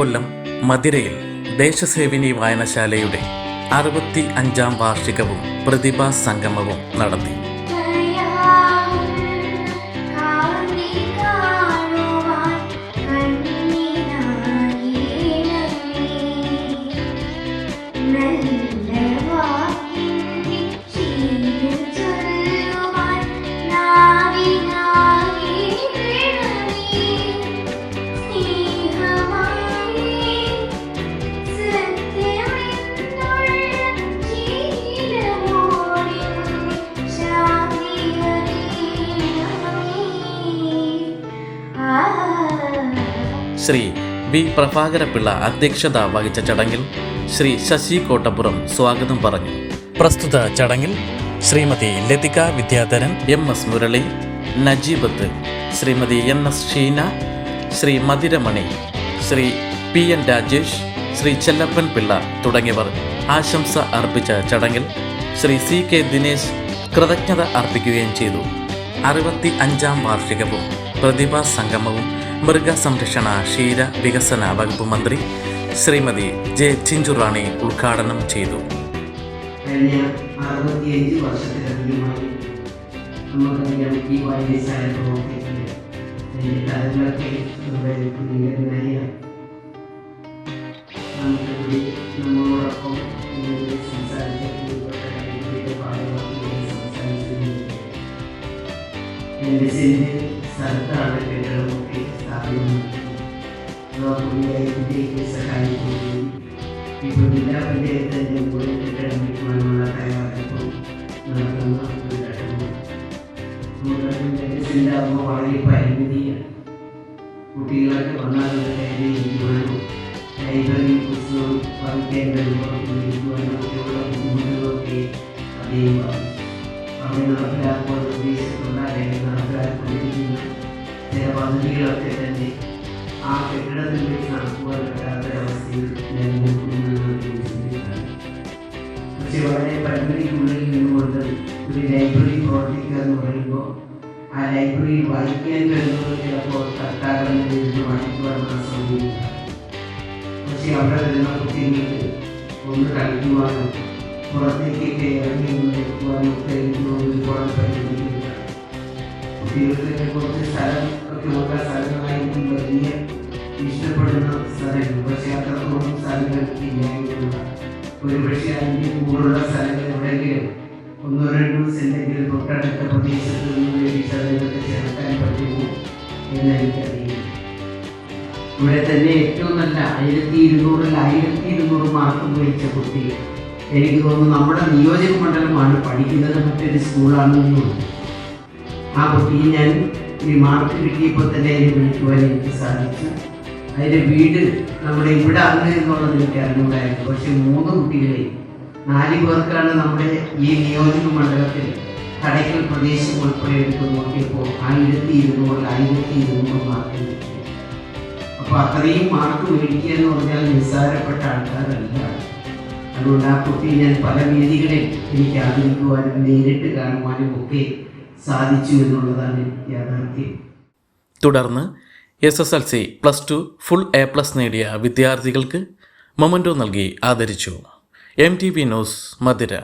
കൊല്ലം മതിരയിൽ ദേശസേവിനി വായനശാലയുടെ അറുപത്തി അഞ്ചാം വാർഷികവും പ്രതിഭാ സംഗമവും നടത്തി. ശ്രീ വി പ്രഭാകരപിള്ള അധ്യക്ഷത വഹിച്ച ചടങ്ങിൽ ശ്രീ ശശി കോട്ടപ്പുറം സ്വാഗതം പറഞ്ഞു. പ്രസ്തുത ചടങ്ങിൽ Shrimati Lathika Vidyadharan M S Murali Najeebath Shrimati N S Sheena Shri Madhuramani Shri P N Rajesh Shri Chellappan Pillai തുടങ്ങിയവർ ആശംസ അർപ്പിച്ച ചടങ്ങിൽ ശ്രീ സി കെ ദിനേശ് കൃതജ്ഞത അർപ്പിക്കുകയും ചെയ്തു. അറുപത്തി അഞ്ചാം വാർഷികവും പ്രതിഭാ സംഗമവും മൃഗസംരക്ഷണ ക്ഷീര വികസന വകുപ്പ് മന്ത്രി ശ്രീമതി ജെ ചിഞ്ചുറാണി ഉദ്ഘാടനം ചെയ്തു. നമ്മളോടൊപ്പം സെന്റ് സ്ഥലത്താണ് കെട്ടിടമൊക്കെ സ്ഥാപിക്കുന്നത് പുള്ളിയായി സഹായിക്കുകയും ഇപ്പോൾ ജില്ലാ പഞ്ചായത്തിന്റെ മുകളിൽ കെട്ടിടം വയ്ക്കുവാനുള്ള തയ്യാറെടുപ്പ് നടത്തുന്ന ഒരു ഘട്ടമാണ് നമുക്ക് ആകുമ്പോൾ വളരെ പരിമിതിയാണ് കുട്ടികളൊക്കെ വന്നാൽ ഇരിക്കുവാനോ ലൈബ്രറി പുസ്തകം വായിക്കേണ്ടതും ഇരിക്കുവാനോ ഒക്കെയുള്ള ബുദ്ധിമുട്ടുകളൊക്കെ അദ്ദേഹം അവിടെ നടപ്പിലാക്കുവാൻ ഉദ്ദേശിച്ചിട്ടുള്ള അല്ലെങ്കിൽ നടപ്പിലാക്കൊണ്ടിരിക്കുന്ന ചില പദ്ധതികളൊക്കെ തന്നെ ആ കെട്ടിടത്തിൽ വെച്ച് നടക്കുവാൻ പറ്റാത്തൊരവസ്ഥയിൽ നിലനിൽക്കുന്നതാണ് പക്ഷെ വളരെ പരിമിതിക്കുള്ളിൽ നിന്നുകൊണ്ട് ഒരു ലൈബ്രറി പ്രവർത്തിക്കുക എന്ന് പറയുമ്പോൾ ആ ലൈബ്രറി വായിക്കാൻ കഴിയുന്നത് ചിലപ്പോൾ സർക്കാരിൽ നിന്ന് വായിക്കുവാനുള്ള സൗകര്യം പക്ഷെ അവിടെ വരുന്ന കുട്ടികൾക്ക് ഒന്ന് കളിക്കുവാനോ പുറത്തേക്കൊക്കെ ഇറങ്ങി എനിക്ക് ഒരുപാട് പരിമിതികളുണ്ട് കുട്ടികൾക്ക് കുറച്ച് സ്ഥലം ഒക്കെ ഉള്ള സ്ഥലങ്ങളായിരിക്കും വലിയ ഇഷ്ടപ്പെടുന്ന സ്ഥലങ്ങൾ പക്ഷെ അത്രത്തോളം സ്ഥലങ്ങൾക്ക് ഇല്ലായ്മയുള്ള ഒരു പക്ഷേ അതിന്റെ കൂടുതലുള്ള സ്ഥലങ്ങൾ എവിടെയെങ്കിലും ഒന്നോ രണ്ടോ സെന്റെങ്കിലും തൊട്ടടുത്ത പ്രദേശത്ത് നിന്ന് മേടിച്ച് അതിനൊക്കെ ചേർക്കാൻ പറ്റുമോ എന്ന് എനിക്കറിയില്ല ഇവിടെ തന്നെ ഏറ്റവും നല്ല ആയിരത്തി ഇരുന്നൂറിൽ ആയിരത്തി ഇരുന്നൂറ് മാർക്ക് മേടിച്ച കുട്ടി എനിക്ക് തോന്നുന്നു നമ്മുടെ നിയോജക മണ്ഡലമാണ് പഠിക്കുന്നത് മറ്റൊരു സ്കൂളാണെന്ന് ആ കുട്ടിയെ ഞാൻ ഈ മാർക്ക് കിട്ടിയപ്പോൾ തന്നെ അതിനെ വിളിക്കുവാൻ എനിക്ക് സാധിച്ചു. അതിന്റെ വീട് നമ്മുടെ ഇവിടെ ആണ് എന്നുള്ളത് എനിക്ക് അറിഞ്ഞുകൂടായിരുന്നു. പക്ഷെ മൂന്ന് കുട്ടികളെ നാല് പേർക്കാണ് നമ്മുടെ ഈ നിയോജക മണ്ഡലത്തിൽ കടയ്ക്കൽ പ്രദേശം ഉൾപ്പെടെ എടുത്ത് നോക്കിയപ്പോൾ ആയിരത്തി ഇരുന്നൂറ് ആയിരത്തി ഇരുന്നൂറ് മാർക്ക് കിട്ടി. അപ്പോൾ അത്രയും മാർക്ക് മേടിക്കുക എന്ന് പറഞ്ഞാൽ നിസ്സാരപ്പെട്ട ആൾക്കാരല്ല. അതുകൊണ്ട് ആ കുട്ടിയെ ഞാൻ പല വേദികളിൽ എനിക്ക് ആദരിക്കുവാനും നേരിട്ട് കാണുവാനും ഒക്കെ സാധിച്ചു എന്നുള്ളതാണ് യാഥാർത്ഥ്യം. തുടർന്ന് S S L C plus two full A plus നേടിയ വിദ്യാർത്ഥികൾക്ക് മൊമന്റോ നൽകി ആദരിച്ചു. M T V news Madhura.